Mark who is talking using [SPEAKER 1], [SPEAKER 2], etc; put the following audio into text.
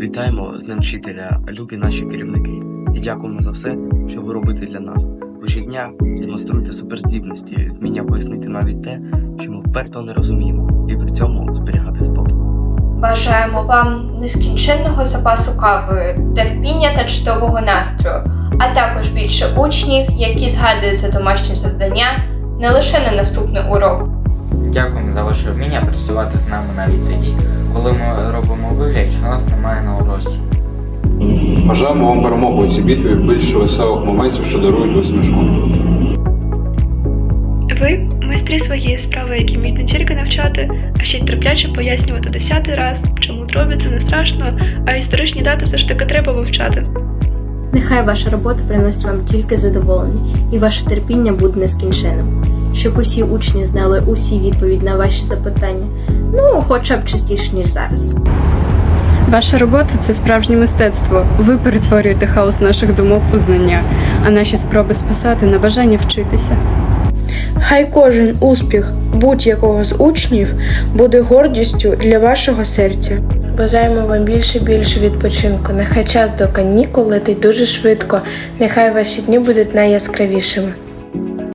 [SPEAKER 1] Вітаємо з Днем вчителя, любі наші керівники, і дякуємо за все, що ви робите для нас. Ви щодня демонструєте суперздібності, вміння пояснити навіть те, що ми вперто не розуміємо, і при цьому зберігати спокій.
[SPEAKER 2] Бажаємо вам нескінченного запасу кави, терпіння та чудового настрою, а також більше учнів, які згадують за домашні завдання не лише на наступний урок.
[SPEAKER 3] Дякуємо за ваше вміння працювати з нами навіть тоді, коли ми робимо вигляд, що нас немає на уроці.
[SPEAKER 4] Бажаємо вам перемоги у цій битві, більше веселих моментів, що дарують усмішку.
[SPEAKER 5] Ви майстри своєї справи, які вміють не тільки навчати, а ще й терпляче пояснювати десятий раз, чому дробі це не страшно, а історичні дати все ж таки треба вивчати.
[SPEAKER 6] Нехай ваша робота приносить вам тільки задоволення, і ваше терпіння буде нескінченним. Щоб усі учні знали усі відповіді на ваші запитання, ну хоча б частіше, ніж зараз.
[SPEAKER 7] Ваша робота це справжнє мистецтво. Ви перетворюєте хаос наших думок у знання, а наші спроби списати на бажання вчитися.
[SPEAKER 8] Хай кожен успіх будь-якого з учнів буде гордістю для вашого серця.
[SPEAKER 9] Бажаємо вам більше і більше відпочинку. Нехай час до канікул летить дуже швидко. Нехай ваші дні будуть найяскравішими.